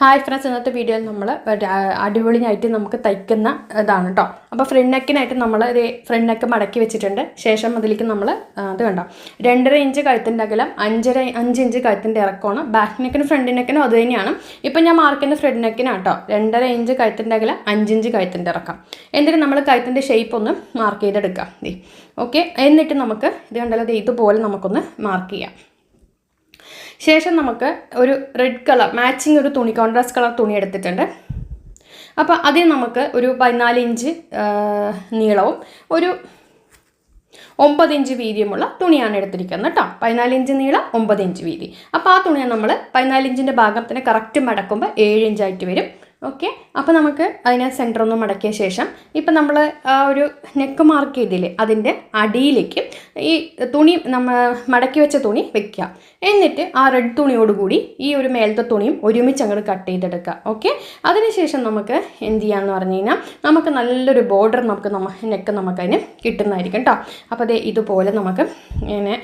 Hi friends ഇന്നത്തെ വീഡിയോയിൽ നമ്മൾ അടിപൊളിയായിട്ട് നമുക്ക് തയ്ക്കുന്ന ഇതാണ് കേട്ടോ അപ്പോൾ ഫ്രണ്ട് നെക്കിനായിട്ട് നമ്മൾ ഒരു ഫ്രണ്ട് നെക്ക് മടക്കി വെച്ചിട്ടുണ്ട്. ശേഷം അതിലേക്ക് നമ്മൾ അത് കണ്ടോ? രണ്ടര ഇഞ്ച് കഴുത്തിന്റെ അകലം അഞ്ചര അഞ്ച് ഇഞ്ച് കഴുത്തിന്റെ ഇറക്കമാണ് ബാക്ക് നെക്കിനും ഫ്രണ്ട് നെക്കിനും അത് തന്നെയാണ്. ഇപ്പം ഞാൻ മാർക്കുന്ന ഫ്രണ്ട് നെക്കിനാണ് കേട്ടോ രണ്ടര ഇഞ്ച് കഴുത്തിന്റെ അകലം അഞ്ച് ഇഞ്ച് കഴുത്തിന്റെ ഇറക്കം. എന്നിട്ട് നമ്മൾ കഴുത്തിന്റെ ഷേപ്പ് ഒന്ന് മാർക്ക് ചെയ്തെടുക്കാം. ഓക്കെ എന്നിട്ട് നമുക്ക് ഇത് കണ്ടല്ലോ ഇതുപോലെ നമുക്കൊന്ന് മാർക്ക് ചെയ്യാം. ശേഷം നമുക്ക് ഒരു റെഡ് കളർ മാച്ചിങ് ഒരു തുണി കോൺട്രാസ്റ്റ് കളർ തുണി എടുത്തിട്ടുണ്ട്. അപ്പോൾ അതിൽ നമുക്ക് ഒരു പതിനാല് ഇഞ്ച് നീളവും ഒരു ഒമ്പത് ഇഞ്ച് വീതിയുമുള്ള തുണിയാണ് എടുത്തിരിക്കുന്നത് കേട്ടോ. പതിനാല് ഇഞ്ച് നീളം ഒമ്പത് ഇഞ്ച് വീതി. അപ്പോൾ ആ തുണിയെ നമ്മൾ പതിനാല് ഇഞ്ചിന്റെ ഭാഗത്തിന് കറക്റ്റ് മടക്കുമ്പോൾ ഏഴ് ഇഞ്ചായിട്ട് വരും. ഓക്കെ അപ്പോൾ നമുക്ക് അതിനെ സെന്റർ ഒന്ന് മടക്കിയ ശേഷം ഇപ്പം നമ്മൾ ആ ഒരു നെക്ക് മാർക്ക് ചെയ്തില്ലേ? അതിന്റെ അടിയിലേക്ക് ഈ തുണി നമ്മൾ മടക്കി വെച്ച തുണി വെക്കുക. എന്നിട്ട് ആ റെഡ് തുണിയോടുകൂടി ഈ ഒരു മേലത്തെ തുണിയും ഒരുമിച്ച് അങ്ങോട്ട് കട്ട് ചെയ്തെടുക്കുക. ഓക്കെ അതിനുശേഷം നമുക്ക് എന്ത് ചെയ്യാന്ന് പറഞ്ഞു കഴിഞ്ഞാൽ നമുക്ക് നല്ലൊരു ബോർഡർ നമുക്ക് നമ്മ നെക്ക് നമുക്കതിന് കിട്ടുന്നതായിരിക്കും കേട്ടോ അപ്പോൾ അതേ ഇതുപോലെ നമുക്ക് ഇങ്ങനെ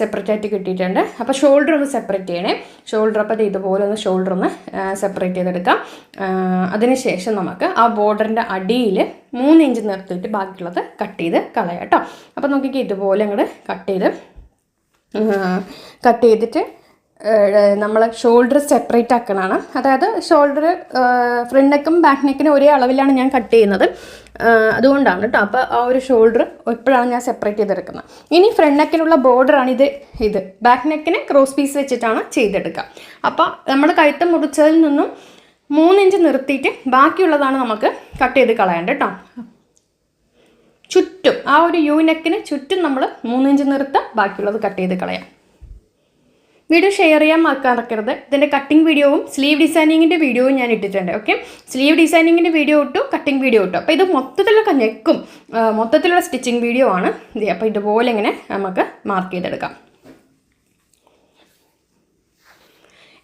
സെപ്പറേറ്റ് ആയിട്ട് കിട്ടിയിട്ടുണ്ട്. അപ്പോൾ ഷോൾഡർ ഒന്ന് സെപ്പറേറ്റ് ചെയ്യണേ. ഷോൾഡർ അപ്പോൾ ഇതുപോലെ ഒന്ന് ഷോൾഡർ ഒന്ന് സെപ്പറേറ്റ് ചെയ്തെടുക്കാം. അതിനുശേഷം നമുക്ക് ആ ബോർഡറിന്റെ അടിയിൽ മൂന്ന് ഇഞ്ച് നിർത്തിയിട്ട് ബാക്കിയുള്ളത് കട്ട് ചെയ്ത് കളയാം കേട്ടോ. അപ്പോൾ നോക്കിക്കേ ഇതുപോലെ അങ്ങോട്ട് കട്ട് ചെയ്ത് കട്ട് ചെയ്തിട്ട് നമ്മൾ ഷോൾഡർ സെപ്പറേറ്റ് ആക്കണമാണ് അതായത് ഷോൾഡർ ഫ്രണ്ട് നെക്കും ബാക്ക് നെക്കിനും ഒരേ അളവിലാണ് ഞാൻ കട്ട് ചെയ്യുന്നത്. അതുകൊണ്ടാണ് കേട്ടോ. അപ്പോൾ ആ ഒരു ഷോൾഡർ എപ്പോഴാണ് ഞാൻ സെപ്പറേറ്റ് ചെയ്തെടുക്കുന്നത്. ഇനി ഫ്രണ്ട് നെക്കിനുള്ള ബോർഡറാണ് ഇത് ഇത്. ബാക്ക് നെക്കിന് ക്രോസ് പീസ് വെച്ചിട്ടാണ് ചെയ്തെടുക്കുക. അപ്പോൾ നമ്മൾ കഴുത്ത് മുറിച്ചതിൽ നിന്നും മൂന്നിഞ്ച് നിർത്തിയിട്ട് ബാക്കിയുള്ളതാണ് നമുക്ക് കട്ട് ചെയ്ത് കളയേണ്ടത് കേട്ടോ. ചുറ്റും ആ ഒരു യൂനക്കിന് ചുറ്റും നമ്മൾ മൂന്നിഞ്ച് നിർത്ത ബാക്കിയുള്ളത് കട്ട് ചെയ്ത് കളയാം. വീഡിയോ ഷെയർ ചെയ്യാൻ മറക്കാറക്കരുത് ഇതിന്റെ കട്ടിംഗ് വീഡിയോവും സ്ലീവ് ഡിസൈനിങ്ങിന്റെ വീഡിയോവും ഞാൻ ഇട്ടിട്ടുണ്ട് ഓക്കെ സ്ലീവ് ഡിസൈനിങ്ങിന്റെ വീഡിയോ ഇട്ടു കട്ടിംഗ് വീഡിയോ ഇട്ടു. അപ്പോൾ ഇത് മൊത്തത്തിലുള്ള നെക്കും മൊത്തത്തിലുള്ള സ്റ്റിച്ചിങ് വീഡിയോ ആണ്. അപ്പോൾ ഇതുപോലെ ഇങ്ങനെ നമുക്ക് മാർക്ക് ചെയ്തെടുക്കാം.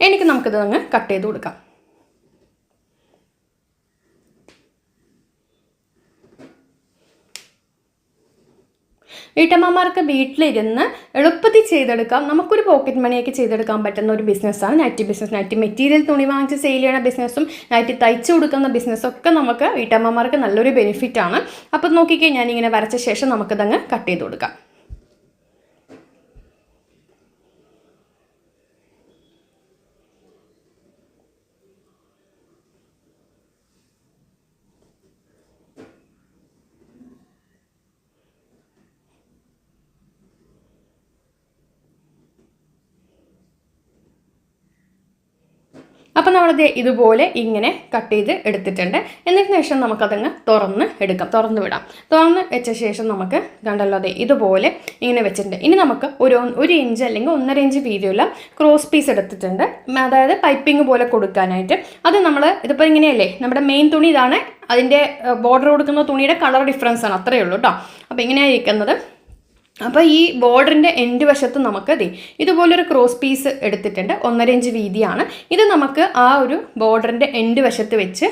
എനിക്ക് നമുക്കിത് അങ്ങ് കട്ട് ചെയ്ത് കൊടുക്കാം. വീട്ടമ്മമാർക്ക് വീട്ടിലിരുന്ന് എളുപ്പത്തിൽ ചെയ്തെടുക്കാം. നമുക്കൊരു പോക്കറ്റ് മണിയൊക്കെ ചെയ്തെടുക്കാൻ പറ്റുന്ന ഒരു ബിസിനസ്സാണ് നൈറ്റി ബിസിനസ് നൈറ്റി മെറ്റീരിയൽ തുണി വാങ്ങിച്ച് സെയിൽ ചെയ്യുന്ന ബിസിനസ്സും നൈറ്റി തയ്ച്ചു കൊടുക്കുന്ന ബിസിനസ്സൊക്കെ നമുക്ക് വീട്ടമ്മമാർക്ക് നല്ലൊരു ബെനിഫിറ്റ് ആണ്. അപ്പം നോക്കിക്കേ ഞാനിങ്ങനെ വരച്ച ശേഷം നമുക്കിതങ്ങ് കട്ട് ചെയ്ത് കൊടുക്കാം. അപ്പം നമ്മളത് ഇതുപോലെ ഇങ്ങനെ കട്ട് ചെയ്ത് എടുത്തിട്ടുണ്ട്. എന്നിട്ട് ശേഷം നമുക്കതങ്ങ് തുറന്ന് എടുക്കാം. തുറന്ന് വിടാം. തുറന്ന് വെച്ച ശേഷം നമുക്ക് കണ്ടല്ലോ അതെ ഇതുപോലെ ഇങ്ങനെ വെച്ചിട്ടുണ്ട്. ഇനി നമുക്ക് ഒരു ഒരു ഇഞ്ച് അല്ലെങ്കിൽ ഒന്നര ഇഞ്ച് വീതിയുള്ള ക്രോസ് പീസ് എടുത്തിട്ടുണ്ട്. അതായത് പൈപ്പിംഗ് പോലെ കൊടുക്കാനായിട്ട്. അത് നമ്മൾ ഇതിപ്പോൾ ഇങ്ങനെയല്ലേ? നമ്മുടെ മെയിൻ തുണി ഇതാണ്. അതിന്റെ ബോർഡർ കൊടുക്കുന്ന തുണിയുടെ കളർ ഡിഫറൻസ് ആണ്. അത്രയേ ഉള്ളൂ കേട്ടോ അപ്പോൾ ഇങ്ങനെയാണ് ഇരിക്കുന്നത്. അപ്പോൾ ഈ ബോർഡറിന്റെ എൻഡ് വശത്ത് നമുക്ക് ദേ ഇതുപോലൊരു ക്രോസ് പീസ് എടുത്തിട്ടുണ്ട്. ഒന്നര ഇഞ്ച് വീതിയാണ്. ഇത് നമുക്ക് ആ ഒരു ബോർഡറിന്റെ എൻഡ് വശത്ത് വെച്ച്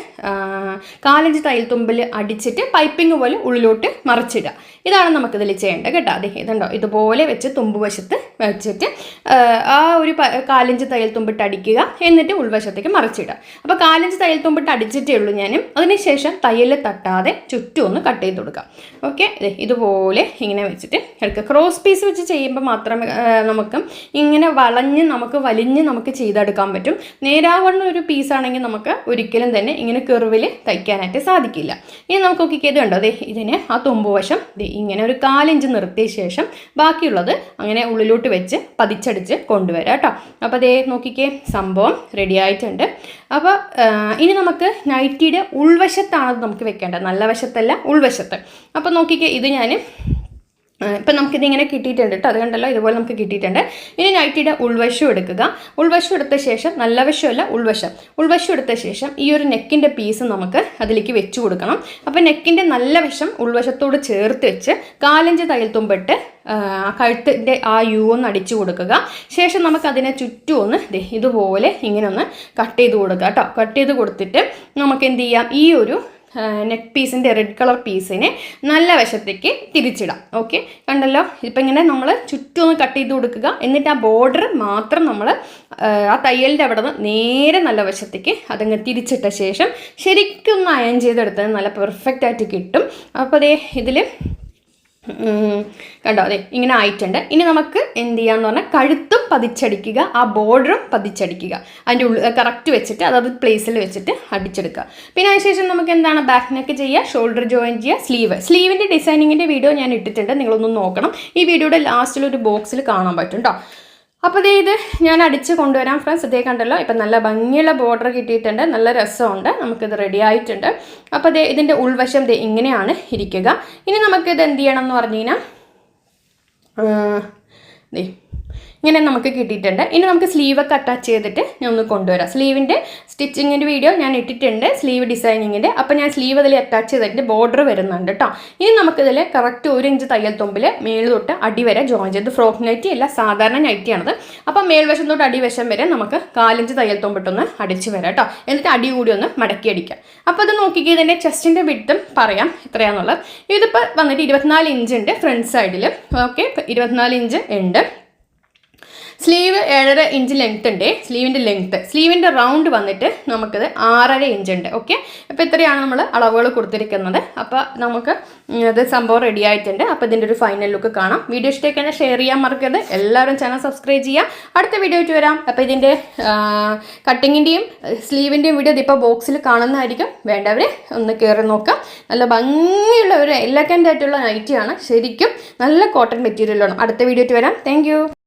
കാലഞ്ച് തയ്യൽ തുമ്പിൽ അടിച്ചിട്ട് പൈപ്പിംഗ് പോലെ ഉള്ളിലോട്ട് മറിച്ചിടുക. ഇതാണ് നമുക്കിതിൽ ചെയ്യേണ്ടത് കേട്ടോ. അതെ ഇതുണ്ടോ? ഇതുപോലെ വെച്ച് തുമ്പ് വശത്ത് വെച്ചിട്ട് ആ, ഒരു കാലഞ്ച് തയ്യൽ തുമ്പിട്ട് അടിക്കുക. എന്നിട്ട് ഉൾവശത്തേക്ക് മറിച്ചിടുക. അപ്പോൾ കാലഞ്ച് തയ്യൽ തുമ്പിട്ട് അടിച്ചിട്ടേ ഉള്ളൂ ഞാനും. അതിനുശേഷം തയ്യൽ തട്ടാതെ ചുറ്റും ഒന്ന് കട്ട് ചെയ്ത് കൊടുക്കാം ഓക്കെ? ഇതുപോലെ ഇങ്ങനെ വെച്ചിട്ട് ക്രോസ് പീസ് വെച്ച് ചെയ്യുമ്പോൾ മാത്രമേ നമുക്ക് ഇങ്ങനെ വളഞ്ഞ് നമുക്ക് വലിഞ്ഞ് നമുക്ക് ചെയ്തെടുക്കാൻ പറ്റും. നേരാവണ്ണ ഒരു പീസാണെങ്കിൽ നമുക്ക് ഒരിക്കലും തന്നെ ഇങ്ങനെ കെറിവിൽ തയ്ക്കാനായിട്ട് സാധിക്കില്ല. ഇനി നമുക്ക് നോക്കിക്കേ ഇത് കണ്ടോ? അതെ ഇതിന് ആ തുമ്പ് വശം ഇങ്ങനെ ഒരു കാലിഞ്ച് നിർത്തിയ ശേഷം ബാക്കിയുള്ളത് അങ്ങനെ ഉള്ളിലോട്ട് വെച്ച് പതിച്ചടിച്ച് കൊണ്ടുവരാം കേട്ടോ. അപ്പോൾ അതേ നോക്കിക്കേ സംഭവം റെഡി ആയിട്ടുണ്ട്. അപ്പോൾ ഇനി നമുക്ക് നൈറ്റിയുടെ ഉൾവശത്താണ് നമുക്ക് വെക്കേണ്ടത്. നല്ല വശത്തല്ല ഉൾവശത്ത്. അപ്പോൾ നോക്കിക്കേ ഇത് ഞാൻ ഇപ്പം നമുക്കിത് ഇങ്ങനെ കിട്ടിയിട്ടുണ്ട് കേട്ടോ അത് കണ്ടല്ലോ ഇതുപോലെ നമുക്ക് കിട്ടിയിട്ടുണ്ട്. ഇനി നൈറ്റിയുടെ ഉൾവശം എടുക്കുക. ഉൾവശം എടുത്ത ശേഷം നല്ല വശമല്ല ഉൾവശം. ഉൾവശം എടുത്ത ശേഷം ഈ ഒരു നെക്കിന്റെ പീസ് നമുക്ക് അതിലേക്ക് വെച്ച് കൊടുക്കണം. അപ്പം നെക്കിന്റെ നല്ല വശം ഉൾവശത്തോട് ചേർത്ത് വെച്ച് കാലഞ്ച് തയ്യൽ തുമ്പിട്ട് കഴുത്തിന്റെ ആ യു ഒന്ന് അടിച്ചു കൊടുക്കുക. ശേഷം നമുക്ക് അതിനെ ചുറ്റും ഒന്ന് ഇതുപോലെ ഇങ്ങനെ ഒന്ന് കട്ട് ചെയ്ത് കൊടുക്കുക കേട്ടോ കട്ട് ചെയ്ത് കൊടുത്തിട്ട് നമുക്ക് എന്ത് ചെയ്യാം? ഈ ഒരു നെക്ക് പീസിന്റെ റെഡ് കളർ പീസിനെ നല്ല വശത്തേക്ക് തിരിച്ചിടാം. ഓക്കെ കണ്ടല്ലോ? ഇപ്പം ഇങ്ങനെ നമ്മൾ ചുറ്റും ഒന്ന് കട്ട് ചെയ്ത് കൊടുക്കുക. എന്നിട്ട് ആ ബോർഡർ മാത്രം നമ്മൾ ആ തയ്യലിന്റെ അവിടെ നിന്ന് നേരെ നല്ല വശത്തേക്ക് അതങ്ങ് തിരിച്ചിട്ട ശേഷം ശരിക്കും ഒന്ന് അയൺ ചെയ്തെടുത്തത് നല്ല പെർഫെക്റ്റ് ആയിട്ട് കിട്ടും. അപ്പോൾ അതേ ഇതിൽ കണ്ടോ? അതെ ഇങ്ങനെ ആയിട്ടുണ്ട്. ഇനി നമുക്ക് എന്ത് ചെയ്യാന്ന് പറഞ്ഞാൽ കഴുത്തും പതിച്ചടിക്കുക ആ ബോർഡറും പതിച്ചടിക്കുക. അതിന്റെ ഉള്ളിൽ കറക്റ്റ് വെച്ചിട്ട് അതത് പ്ലേസിൽ വെച്ചിട്ട് അടിച്ചെടുക്കുക. പിന്നെ അതിനുശേഷം നമുക്ക് എന്താണ് ബാക്ക് നെക്ക് ചെയ്യുക ഷോൾഡർ ജോയിൻ ചെയ്യുക സ്ലീവ് സ്ലീവിന്റെ ഡിസൈനിങ്ങിന്റെ വീഡിയോ ഞാൻ ഇട്ടിട്ടുണ്ട്. നിങ്ങളൊന്ന് നോക്കണം. ഈ വീഡിയോയുടെ ലാസ്റ്റിൽ ഒരു ബോക്സിൽ കാണാൻ പറ്റും കേട്ടോ അപ്പോൾ ദേ ഇത് ഞാൻ അടിച്ച് കൊണ്ടുവരാം ഫ്രണ്ട്സ് ഇതേ കണ്ടല്ലോ ഇപ്പം നല്ല ഭംഗിയുള്ള ബോർഡർ കിട്ടിയിട്ടുണ്ട് നല്ല രസമുണ്ട് നമുക്കിത് റെഡി ആയിട്ടുണ്ട്. അപ്പോൾ ദേ ഇതിന്റെ ഉൾവശം ദേ ഇങ്ങനെയാണ് ഇരിക്കുക. ഇനി നമുക്കിത് എന്ത് ചെയ്യണം എന്ന് പറഞ്ഞു കഴിഞ്ഞാൽ ദേ ഇങ്ങനെ നമുക്ക് കിട്ടിയിട്ടുണ്ട്. ഇനി നമുക്ക് സ്ലീവൊക്കെ അറ്റാച്ച് ചെയ്തിട്ട് ഞാൻ ഒന്ന് കൊണ്ടുവരാം. സ്ലീവിന്റെ സ്റ്റിച്ചിങ്ങിന്റെ വീഡിയോ ഞാൻ ഇട്ടിട്ടുണ്ട് സ്ലീവ് ഡിസൈനിങ്ങിന്റെ അപ്പോൾ ഞാൻ സ്ലീവ് അതിൽ അറ്റാച്ച് ചെയ്തിട്ട് ബോർഡർ വരുന്നുണ്ട് കേട്ടോ ഇനി നമുക്കിതിൽ കറക്റ്റ് ഒരു ഇഞ്ച് തയ്യൽ തുമ്പിൽ മേളിൽ തൊട്ട് അടി വരെ ജോയിൻ ചെയ്ത് ഫ്രോക്ക് നൈറ്റി അല്ല സാധാരണ നൈറ്റിയാണത് അപ്പോൾ മേൽവശം തൊട്ട് അടിവശം വരെ നമുക്ക് കാലിഞ്ച് തയ്യൽ തുമ്പിട്ടൊന്ന് അടിച്ച് വരാം കേട്ടോ എന്നിട്ട് അടി കൂടി ഒന്ന് മടക്കി അടിക്കാം. അപ്പോൾ അത് നോക്കിക്കുക ഇതിന്റെ ചെസ്റ്റിന്റെ വിട്ടും പറയാം എത്രയാണെന്നുള്ളത് ഇതിപ്പോൾ വന്നിട്ട് ഇരുപത്തിനാല് ഇഞ്ച് ഉണ്ട് ഫ്രണ്ട് സൈഡിൽ ഓക്കെ ഇരുപത്തിനാല് ഇഞ്ച് ഉണ്ട്. സ്ലീവ് ഏഴര ഇഞ്ച് ലെങ്ത് ഉണ്ട്. സ്ലീവിന്റെ ലെങ്ത്ത് സ്ലീവിന്റെ റൗണ്ട് വന്നിട്ട് നമുക്കത് ആറര ഇഞ്ച് ഉണ്ട്. ഓക്കെ അപ്പോൾ ഇത്രയാണ് നമ്മൾ അളവുകൾ കൊടുത്തിരിക്കുന്നത്. അപ്പോൾ നമുക്ക് ഇത് സംഭവം റെഡി ആയിട്ടുണ്ട്. അപ്പോൾ ഇതിന്റെ ഒരു ഫൈനൽ ലുക്ക് കാണാം. വീഡിയോ ഇഷ്ടമൊക്കെ ഷെയർ ചെയ്യാൻ മറക്കരുത്. എല്ലാവരും ചാനൽ സബ്സ്ക്രൈബ് ചെയ്യാം അടുത്ത വീഡിയോ ആയിട്ട് വരാം. അപ്പോൾ ഇതിന്റെ കട്ടിങ്ങിന്റെയും സ്ലീവിന്റെയും വീഡിയോ ഇതിപ്പോൾ ബോക്സിൽ കാണുന്നതായിരിക്കും. വേണ്ടവർ ഒന്ന് കയറി നോക്കാം നല്ല ഭംഗിയുള്ള ഒരു എലക്കന്റ് ആയിട്ടുള്ള നൈറ്റിയാണ് ശരിക്കും നല്ല കോട്ടൺ മെറ്റീരിയലാണ് അടുത്ത വീഡിയോ ആയിട്ട് വരാം. താങ്ക്